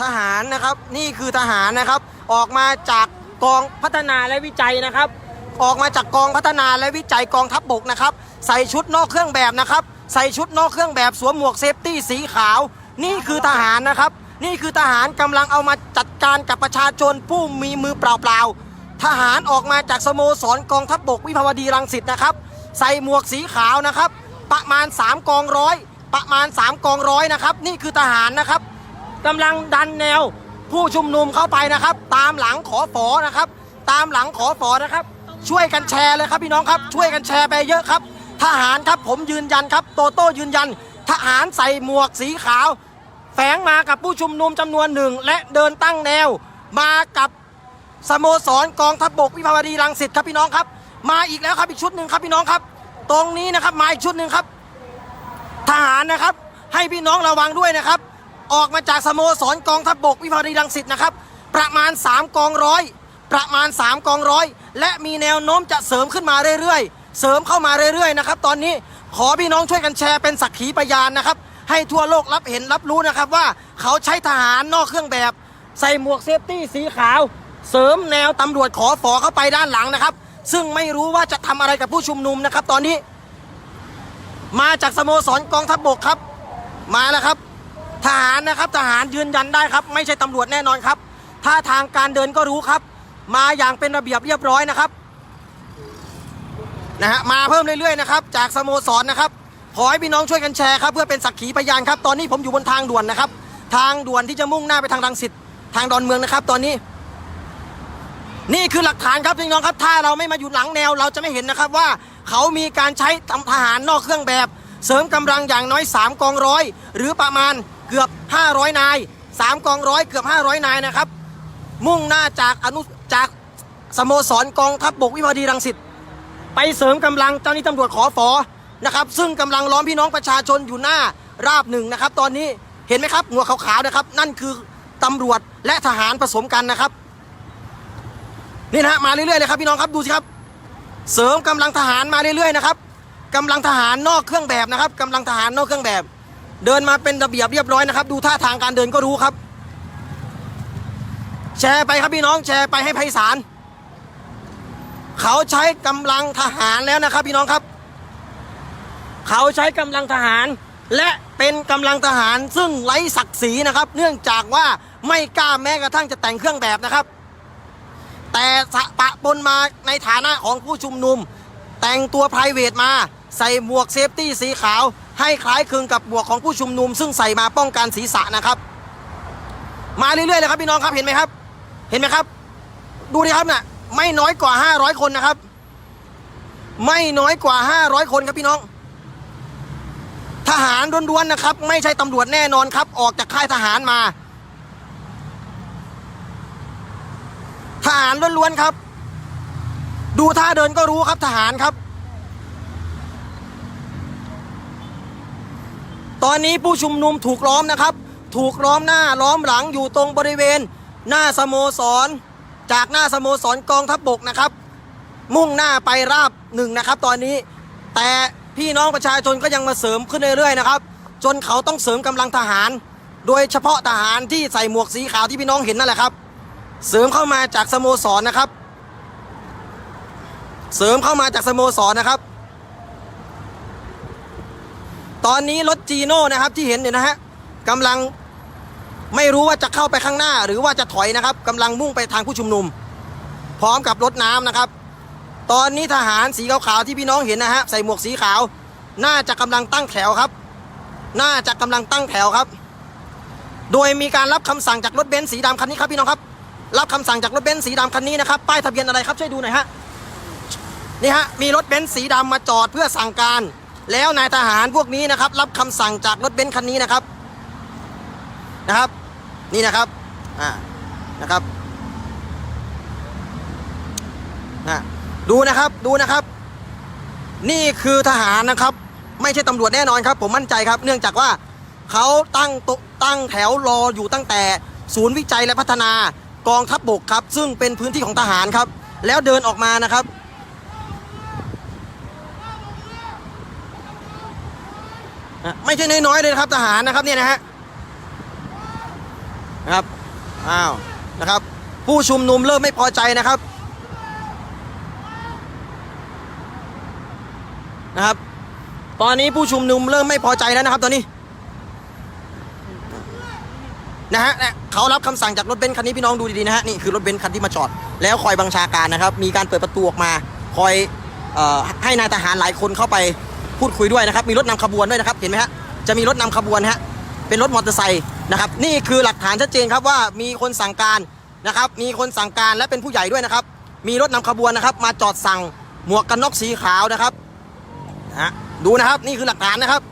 ทหารนะครับ นี่คือทหารนะครับ ออกมาจากกองพัฒนาและวิจัยนะครับ ออกมาจากกองพัฒนาและวิจัยกองทัพบบกนะครับ ใส่ชุดนอกเครื่องแบบนะครับ ใส่ชุดนอกเครื่องแบบสวมหมวกเซฟตี้สีขาว นี่คือทหารนะครับ นี่คือทหารกำลังเอามาจัดการกับประชาชนผู้มีมือเปล่าๆทหารออกมาจากสโมสรกองทัพบบกวิภาวดีรังสิตนะครับ ใส่หมวกสีขาวนะครับ ประมาณ 3 กองร้อยประมาณ 3 กองร้อยนะครับ นี่คือทหารนะครับ กำลังดันแนวผู้ชุมนุมเข้าไปนะครับ ตามหลังขอฝอนะครับ ตามหลังขอฝอนะครับ ช่วยกันแชร์เลยครับพี่น้องครับ ช่วยกันแชร์ไปเยอะครับ ทหารครับผมยืนยันครับ โตโต้ยืนยัน ทหารใส่หมวกสีขาว แฝงมากับผู้ชุมนุมจำนวนหนึ่ง และเดินตั้งแนว มากับสโมสรกองทัพบกวิภาวดีรังสิตครับพี่น้องครับ มาอีกแล้วครับอีกชุดหนึ่งครับพี่น้องครับ ตรงนี้นะครับมาอีกชุดหนึ่งครับ ทหารนะครับ ให้พี่น้องระวังด้วยนะครับ ออกมาจากสโมสรกองทัพบกวิภาวดีรังสิตนะครับ ประมาณ 3 กองร้อย ประมาณ 3 กองร้อย และมีแนวโน้มจะเสริมขึ้นมาเรื่อยๆ เสริมเข้ามาเรื่อยๆนะครับ ตอนนี้ขอพี่น้องช่วยกันแชร์เป็นสักขีพยานนะครับ ให้ทั่วโลกรับเห็นรับรู้นะครับว่าเขาใช้ทหารนอกเครื่องแบบ ใส่หมวกเซฟตี้สีขาว เสริมแนวตำรวจขอฝอเข้าไปด้านหลังนะครับ ซึ่งไม่รู้ว่าจะทำอะไรกับผู้ชุมนุมนะครับ ตอนนี้ มาจากสโมสรกองทัพบกครับ มาแล้วครับ ทหารนะครับทหารยืนยันได้ครับ ไม่ใช่ตำรวจแน่นอนครับท่าทางการเดินก็รู้ครับ มาอย่างเป็นระเบียบเรียบร้อยนะครับนะฮะมาเพิ่มเรื่อยๆนะครับจากสโมสรนะครับขอให้พี่น้องช่วยกันแชร์ครับเพื่อเป็นสักขีพยานครับ ตอนนี้ผมอยู่บนทางด่วนนะครับ ทางด่วนที่จะมุ่งหน้าไปทางรังสิตทางดอนเมืองนะครับ ตอนนี้ นี่คือหลักฐานครับพี่น้องครับ ถ้าเราไม่มาอยู่หลังแนวเราจะไม่เห็นนะครับว่าเขามีการใช้ทหารนอกเครื่องแบบ เสริมกำลังอย่างน้อย3กองร้อยหรือประมาณ เกือบ 500 นาย 3 กองร้อยเกือบ 500 นายนะครับ มุ่งหน้าจากอนุจากสโมสรกองทัพบกวิภาวดีรังสิตไปเสริมกำลังเจ้าหน้าที่ตำรวจขอฝอนะครับซึ่งกำลังล้อมพี่น้องประชาชนอยู่หน้าราบหนึ่งนะครับ ตอนนี้เห็นไหมครับหัวขาวๆนะครับ นั่นคือตำรวจและทหารผสมกันนะครับนี่นะฮะมาเรื่อยๆเลยครับพี่น้องครับดูสิครับ เสริมกำลังทหารมาเรื่อยๆนะครับกำลังทหารนอกเครื่องแบบนะครับกำลังทหารนอกเครื่องแบบ เดินมาเป็นระเบียบเรียบร้อยนะครับ ดูท่าทางการเดินก็รู้ครับ แชร์ไปครับพี่น้องแชร์ไปให้ไพศาลเขาใช้กำลังทหารแล้วนะครับพี่น้องครับ เขาใช้กำลังทหาร และเป็นกำลังทหารซึ่งไร้ศักดิ์ศรีนะครับ เนื่องจากว่าไม่กล้าแม้กระทั่งจะแต่งเครื่องแบบนะครับ แต่สะปะปนมาในฐานะของผู้ชุมนุม แต่งตัว p r i v a t มา ใส่หมวกเซฟตี้สีขาว ให้คล้ายคลึงกับหมวกของผู้ชุมนุม ซึ่งใส่มาป้องกันศีรษะนะครับ มาเรื่อยๆเลยครับพี่น้องครับเห็นไหมครับ เห็นไหมครับ ดูดิครับน่ะไม่น้อยกว่า 500 คนนะครับ ไม่น้อยกว่า 500 คนครับพี่น้อง ทหารล้วนๆนะครับ ไม่ใช่ตำรวจแน่นอนครับ ออกจากค่ายทหารมา ทหารล้วนๆครับ ดูท่าเดินก็รู้ครับทหารครับ ตอนนี้ผู้ชุมนุมถูกล้อมนะครับ ถูกล้อมหน้าล้อมหลังอยู่ตรงบริเวณ หน้าสโมสร จากหน้าสโมสรกองทัพบกนะครับ มุ่งหน้าไปราบหนึ่งนะครับ ตอนนี้แต่พี่น้องประชาชนก็ยังมาเสริมขึ้นเรื่อยๆนะครับ จนเขาต้องเสริมกำลังทหาร โดยเฉพาะทหารที่ใส่หมวกสีขาวที่พี่น้องเห็นนั่นแหละครับ เสริมเข้ามาจากสโมสรนะครับ เสริมเข้ามาจากสโมสรนะครับ ตอนนี้รถจีโน่นะครับที่เห็นเนี่ยนะฮะกำลังไม่รู้ว่าจะเข้าไปข้างหน้า หรือว่าจะถอยนะครับกำลังมุ่งไปทางผู้ชุมนุม พร้อมกับรถน้ำนะครับ ตอนนี้ทหารสีขาวๆที่พี่น้องเห็นนะฮะใส่หมวกสีขาว น่าจะกำลังตั้งแถวครับ น่าจะกำลังตั้งแถวครับ โดยมีการรับคำสั่งจากรถเบนซ์สีดำคันนี้ครับพี่น้องครับ รับคำสั่งจากรถเบนซ์สีดำคันนี้นะครับป้ายทะเบียนอะไรครับช่วยดูหน่อยฮะนี่ฮะมีรถเบนซ์สีดำมาจอดเพื่อสั่งการ แล้วนายทหารพวกนี้นะครับ รับคำสั่งจากรถเบนซ์คันนี้นะครับนะครับ นี่นะครับอ่านะครับนะดูนะครับดูนะครับ นี่คือทหารนะครับ ไม่ใช่ตำรวจแน่นอนครับ ผมมั่นใจครับ เนื่องจากว่าเขาตั้งโตตั้งแถวรออยู่ตั้งแต่ศูนย์วิจัยและพัฒนากองทัพบบกครับ ซึ่งเป็นพื้นที่ของทหารครับ แล้วเดินออกมานะครับ ไม่ใช่น้อยๆเลยนะครับทหารนะครับเนี่ยนะฮะนะครับอ้าวนะครับ ผู้ชุมนุมเริ่มไม่พอใจนะครับนะครับ ตอนนี้ผู้ชุมนุมเริ่มไม่พอใจแล้วนะครับ ตอนนี้นะฮะเขารับคำสั่งจากรถเบนซ์คันนี้พี่น้องดูดีๆนะฮะนี่คือรถเบนซ์คันที่มาจอด แล้วคอยบังชาการนะครับ มีการเปิดประตูออกมา คอยออให้นายทหารหลายคนเข้าไป พูดคุยด้วยนะครับ มีรถนำขบวนด้วยนะครับเห็นไหมฮะจะมีรถนำขบวนฮะเป็นรถมอเตอร์ไซค์นะครับ นี่คือหลักฐานชัดเจนครับว่ามีคนสั่งการนะครับมีคนสั่งการและเป็นผู้ใหญ่ด้วยนะครับ มีรถนำขบวนนะครับ มาจอดสั่งหมวกกันน็อกสีขาวนะครับฮะดูนะครับนี่คือหลักฐานนะครับ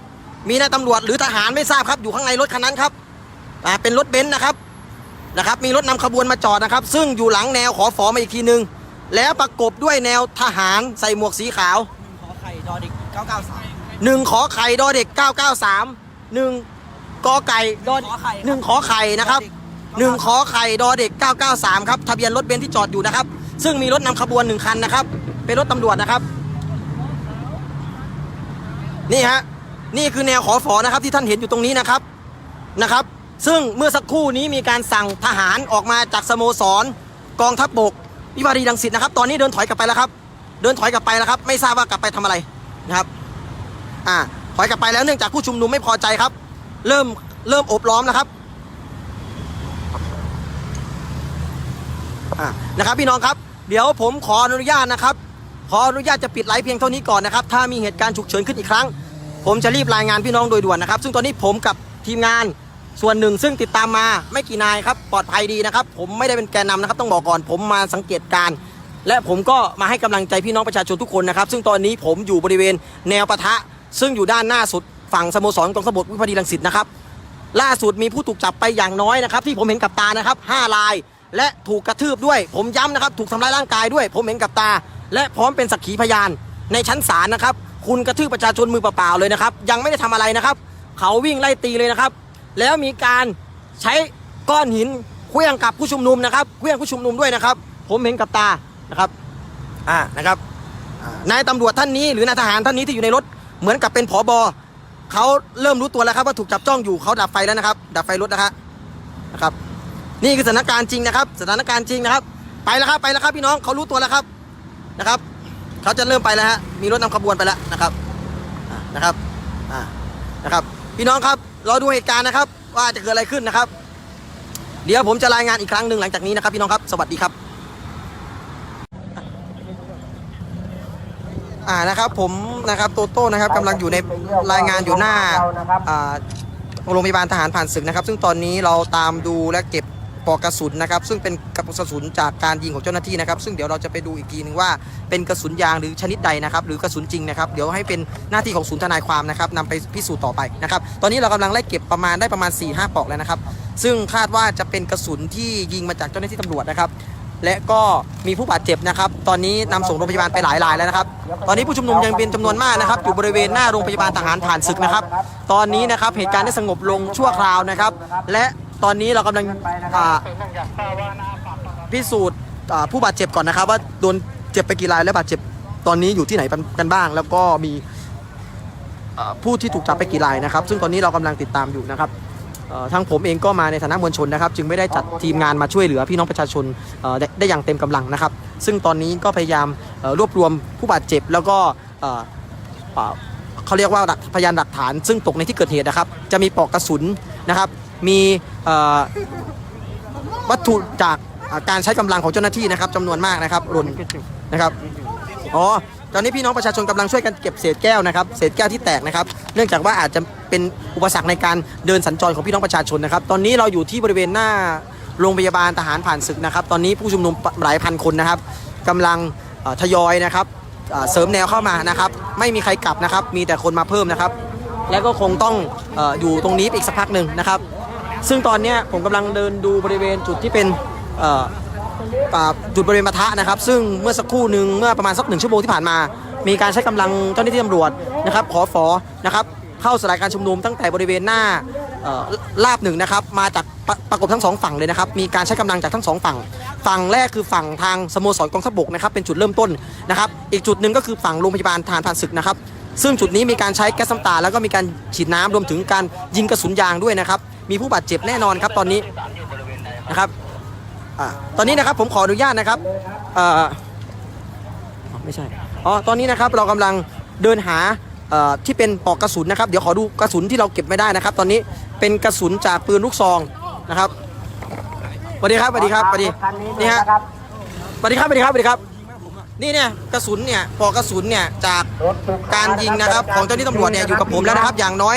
มีนายตำรวจหรือทหารไม่ทราบครับอยู่ข้างในรถคันนั้นครับอ่าเป็นรถเบนซ์นะครับนะครับ มีรถนำขบวนมาจอดนะครับ ซึ่งอยู่หลังแนวขอฝอมาอีกทีหนึ่งแล้วประกบด้วยแนวทหารใส่หมวกสีขาว 993 หนึ่งขอไข่ดอเด็ก 993หนึ่งกอไก่ดอขอไข่ครับหนึ่งขอไข่นะครับหนึ่งขอไข่ดอเด็ก 993 ครับ ทะเบียนรถเบนซ์ที่จอดอยู่นะครับ ซึ่งมีรถนำขบวนหนึ่งคันนะครับ เป็นรถตำรวจนะครับ นี่ฮะ นี่คือแนวขอฝอนะครับ ที่ท่านเห็นอยู่ตรงนี้นะครับ นะครับ ซึ่งเมื่อสักครู่นี้มีการสั่งทหารออกมาจากสโมสร กองทัพบกวิภาวดีรังสิตนะครับ ตอนนี้เดินถอยกลับไปแล้วครับ เดินถอยกลับไปแล้วครับ ไม่ทราบว่ากลับไปทำอะไร นะครับอ่าถอยกลับไปแล้วเนื่องจากผู้ชุมนุมไม่พอใจครับ เริ่มเริ่มอบล้อมแล้วครับอ่านะครับพี่น้องครับ เดี๋ยวผมขออนุญาตนะครับ ขออนุญาตจะปิดไลฟ์เพียงเท่านี้ก่อนนะครับ ถ้ามีเหตุการณ์ฉุกเฉินขึ้นอีกครั้ง ผมจะรีบรายงานพี่น้องโดยด่วนนะครับ ซึ่งตอนนี้ผมกับทีมงานส่วนหนึ่งซึ่งติดตามมาไม่กี่นายครับปลอดภัยดีนะครับ ผมไม่ได้เป็นแกนนำนะครับ ต้องบอกก่อนผมมาสังเกตการ และผมก็มาให้กำลังใจพี่น้องประชาชนทุกคนนะครับ ซึ่งตอนนี้ผมอยู่บริเวณแนวปะทะ ซึ่งอยู่ด้านหน้าสุดฝั่งสโมสรกองสบดวิภาวดีรังสิตนะครับล่าสุดมีผู้ถูกจับไปอย่างน้อยนะครับ ที่ผมเห็นกับตานะครับ5ราย และถูกกระทืบด้วย ผมย้ำนะครับ ถูกทำร้ายร่างกายด้วย ผมเห็นกับตา และพร้อมเป็นสักขีพยาน ในชั้นศาลนะครับ คุณกระทืบประชาชนมือเปล่าๆเลยนะครับ ยังไม่ได้ทำอะไรนะครับ เขาวิ่งไล่ตีเลยนะครับ แล้วมีการใช้ก้อนหินเคลื่องกับผู้ชุมนุมนะครับเคลื่องผู้ชุมนุมด้วยนะครับ ผมเห็นกับตา นะครับอ่านะครับนายตำรวจท่านนี้หรือนายทหารท่านนี้ที่อยู่ในรถเหมือนกับเป็นผอบอเขาเริ่มรู้ตัวแล้วครับว่าถูกจับจ้องอยู่เขาดับไฟแล้วนะครับ ดับไฟรถนะครับนะครับ นี่คือสถานการณ์จริงนะครับ สถานการณ์จริงนะครับ ไปแล้วครับไปแล้วครับพี่น้องเขารู้ตัวแล้วครับนะครับเขาจะเริ่มไปแล้วฮะมีรถนำขบวนไปแล้วนะครับนะครับอ่านะครับ พี่น้องครับเราดูเหตุการณ์นะครับ ว่าจะเกิดอะไรขึ้นนะครับ เดี๋ยวผมจะรายงานอีกครั้งหนึ่งหลังจากนี้นะครับ พี่น้องครับสวัสดีครับ อ่านะครับผมนะครับโตโต้นะครับกำลังอยู่ในรายงานอยู่หน้าอ่าโรงพยาบาลทหารผ่านศึกนะครับ ซึ่งตอนนี้เราตามดูและเก็บปลอกกระสุนนะครับ ซึ่งเป็นกระสุนจากการยิงของเจ้าหน้าที่นะครับ ซึ่งเดี๋ยวเราจะไปดูอีกทีหนึงว่าเป็นกระสุนยางหรือชนิดใดนะครับ หรือกระสุนจริงนะครับ เดี๋ยวให้เป็นหน้าที่ของศูนย์ทนายความนะครับนำไปพิสูจน์ต่อไปนะครับ ตอนนี้เรากำลังไล่เก็บประมาณได้ประมาณ4-5ปลอกแล้วนะครับ ซึ่งคาดว่าจะเป็นกระสุนที่ยิงมาจากเจ้าหน้าที่ตำรวจนะครับ และก็มีผู้บาดเจ็บนะครับ ตอนนี้นำส่งโรงพยาบาลไปหลายรายแล้วนะครับ ตอนนี้ผู้ชุมนุมยังเป็นจำนวนมากนะครับ อยู่บริเวณหน้าโรงพยาบาลทหารผ่านศึกนะครับ ตอนนี้นะครับเหตุการณ์ได้สงบลงชั่วคราวนะครับ และตอนนี้เรากำลังพิสูจน์ผู้บาดเจ็บก่อนนะครับ ว่าโดนเจ็บไปกี่รายและบาดเจ็บตอนนี้อยู่ที่ไหนกันบ้าง แล้วก็มีผู้ที่ถูกจับไปกี่รายนะครับ ซึ่งตอนนี้เรากำลังติดตามอยู่นะครับ ทางผมเองก็มาในฐานะมวลชนนะครับ จึงไม่ได้จัดทีมงานมาช่วยเหลือพี่น้องประชาชนได้ได้อย่างเต็มกำลังนะครับ ซึ่งตอนนี้ก็พยายามรวบรวมผู้บาดเจ็บแล้วก็เขาเรียกว่าพยานหลักฐาน ซึ่งตกในที่เกิดเหตุนะครับ จะมีปลอกกระสุนนะครับ มีวัตถุจากการใช้กำลังของเจ้าหน้าที่นะครับจำนวนมากนะครับหล่นนะครับอ๋อตอนนี้พี่น้องประชาชนกำลังช่วยกันเก็บเศษแก้วนะครับ เศษแก้วที่แตกนะครับ เนื่องจากว่าอาจจะ เป็นอุปสรรคในการเดินสัญจรของพี่น้องประชาชนนะครับ ตอนนี้เราอยู่ที่บริเวณหน้าโรงพยาบาลทหารผ่านศึกนะครับ ตอนนี้ผู้ชุมนุมหลายพันคนนะครับกำลังทยอยนะครับเสริมแนวเข้ามานะครับ ไม่มีใครกลับนะครับ มีแต่คนมาเพิ่มนะครับ และก็คงต้องออยู่ตรงนี้อีกสักพักหนึ่งนะครับ ซึ่งตอนนี้ผมกำลังเดินดูบริเวณจุดที่เป็นจุดบริเวณปะทะนะครับ ซึ่งเมื่อสักครู่หนึ่งเมื่อประมาณสักหนึ่งชั่วโมงที่ผ่านมา มีการใช้กำลังเจ้าหน้าที่ตำรวจนะครับ ขอฟอนะครับ เข้าสลายการชุมนุมตั้งแต่บริเวณหน้าลาบหนึ่งนะครับมาจากปประกบทั้งสองฝั่งเลยนะครับมีการใช้กำลังจากทั้งสองฝั่ง ฝั่งแรกคือฝั่งทางสโมสรกองทัพบกนะครับเป็นจุดเริ่มต้นนะครับอีกจุดหนึ่งก็คือฝั่งโรงพยาบาลทารผ่านศึกนะครับซึ่งจุดนี้มีการใช้แก๊สน้ำตาแล้วก็มีการฉีดน้ำรวมถึงการยิงกระสุนยางด้วยนะครับมีผู้บาดเจ็บแน่นอนครับตอนนี้นะครับอตอนนี้นะครับผมขออนุญาตนะครับอ๋อไม่ใช่อ๋อตอนนี้นะครับเรากำลังเดินหา ที่เป็นปอกกระสุนนะครับ เดี๋ยวขอดูกระสุนที่เราเก็บไม่ได้นะครับ ตอนนี้เป็นกระสุนจากปืนลูกซองนะครับสวัสดีครับสวัสดีครับสวัสดีนี่ฮะสวัสดีครับสวัสดีครับสวัสดีครับ นี่เนี่ยกระสุนเนี่ยปอกกระสุนเนี่ยจากการยิงนะครับ ของเจ้าหน้าที่ตำรวจเนี่ยอยู่กับผมแล้วนะครับ อย่างน้อย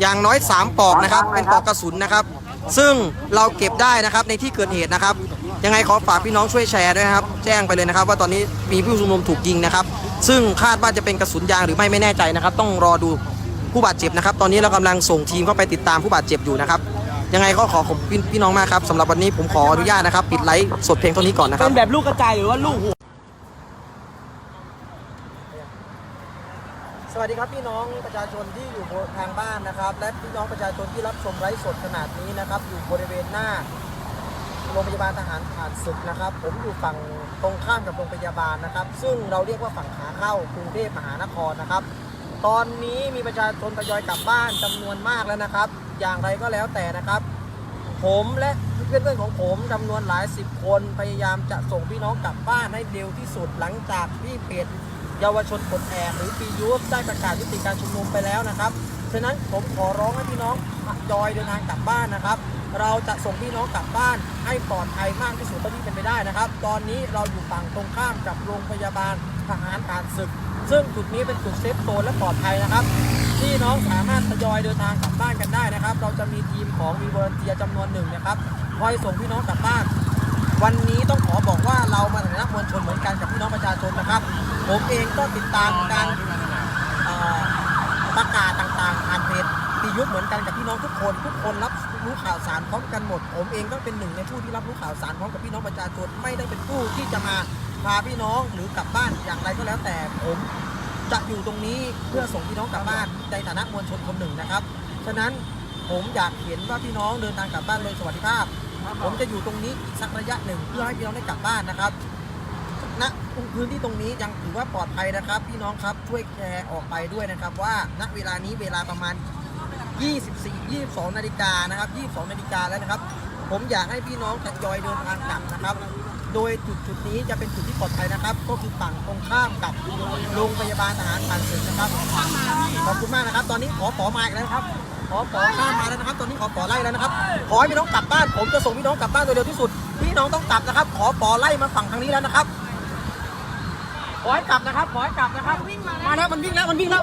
อย่างน้อย 3 ปอกนะครับ เป็นปอกกระสุนนะครับ ซึ่งเราเก็บได้นะครับในที่เกิดเหตุนะครับ ยังไงขอฝากพี่น้องช่วยแชร์ด้วยครับ แจ้งไปเลยนะครับ ว่าตอนนี้มีผู้ชุมนุมถูกยิงนะครับ ซึ่งคาดว่าจะเป็นกระสุนยางหรือไม่ไม่แน่ใจนะครับ ต้องรอดูผู้บาดเจ็บนะครับ ตอนนี้เรากำลังส่งทีมเข้าไปติดตามผู้บาดเจ็บอยู่นะครับ ยังไงก็ขอขอบคุณพี่น้องมากครับสำหรับวันนี้ผมขออนุญาตนะครับ ปิดไลฟ์สดเพียงเท่านี้ก่อนนะคเป็รับนแบบลูกกระจายหรือว่าลูกหัวสวัสดีครับพี่น้องประชาชนที่อยู่ทางบ้านนะครับ และพี่น้องประชาชนที่รับชมไลฟ์สดขนาดนี้นะครับ อยู่บริเวณหน้าโรงพยาบาลทหารผ่านศึกนะครับ ผมอยู่ฝั่ง ตรงข้ามกับโรงพยาบาลนะครับ ซึ่งเราเรียกว่าฝั่งขาเข้ากรุงเทพมหานครนะครับ ตอนนี้มีประชาชนทยอยกลับบ้านจำนวนมากแล้วนะครับ อย่างไรก็แล้วแต่นะครับ ผมและเพื่อนๆของผมจำนวนหลายสิบคนพยายามจะส่งพี่น้องกลับบ้านให้เร็วที่สุดหลังจากที่เพจเยาวชนปลดแอกหรือปียูฟได้ประกาศยุติการชุมนุมไปแล้วนะครับะนั้นผมขอร้องให้พี่น้องทยอยเดินทางกลับบ้านนะครับ เราจะส่งพี่น้องกลับบ้านให้ปลอดภัยมากที่สุดเท่าที่เป็นไปได้นะครับ ตอนนี้เราอยู่ฝั่งตรงข้ามกับโรงพยาบาลทหารผ่านศึก ซึ่งจุดนี้เป็นจุดเซฟโซนและปลอดภัยนะครับพี่น้องสามารถทยอยเดินทางกลับบ้านกันได้นะครับ เราจะมีทีมของวีวอร์เทียจำนวนหนึ่งนะครับคอยส่งพี่น้องกลับบ้าน วันนี้ต้องขอบอกว่าเรามาในฐานะมวลชนเหมือนกันกับพี่น้องประชาชนนะครับ ผมเองก็ติดตามการ ประกาศต่างๆผ่านเพจตียุทธเหมือนกันกับพี่น้องทุกคน ทุกคนรับรู้ข่าวสารพร้อมกันหมด ผมเองก็เป็นหนึ่งในผู้ที่รับรู้ข่าวสารพร้อมกับพี่น้องประชาชนไม่ได้เป็นผู้ที่จะมาพาพี่น้องหรือกลับบ้านอย่างไรก็แล้วแต่ผมจะอยู่ตรงนี้เพื่อส่งพี่น้องกลับบ้านในฐานะมวลชนคนหนึ่งนะครับ ฉะนั้นผมอยากเห็นว่าพี่น้องเดินทางกลับบ้านโดยสวัสดิภาพ ผมจะอยู่ตรงนี้อีกสักระยะหนึ่งเพื่อให้พี่น้องได้กลับบ้านนะครับ ณพื้นที่ตรงนี้ยังถือว่าปลอดภัยนะครับ พี่น้องครับช่วยแชร์ออกไปด้วยนะครับ ว่าณเวลานี้เวลาประมาณ 24 22นาฬิกานะครับ 22นาฬิกาแล้วนะครับ ผมอยากให้พี่น้องทยอยเดินทางกลับนะครับ โดยจุดจุดนี้จะเป็นจุดที่ปลอดภัยนะครับ ก็คือฝั่งตรงข้ามกับโรงพยาบาลทหารผ่านศึกนะครับขอบคุณมากนะครับ ตอนนี้ขอขอมาอีกแล้วนะครับขอขอข้ามมาแล้วนะครับ ตอนนี้ขอขอไล่แล้วนะครับ ขอให้พี่น้องกลับบ้าน ผมจะส่งพี่น้องกลับบ้านโดยเร็วที่สุด พี่น้องต้องกลับนะครับ ขอปอไล่มาฝั่งทางนี้แล้วนะครับ ขอให้กลับนะครับ ขอให้กลับนะครับ มาแล้วมันวิ่งแล้ว มันวิ่งแล้ว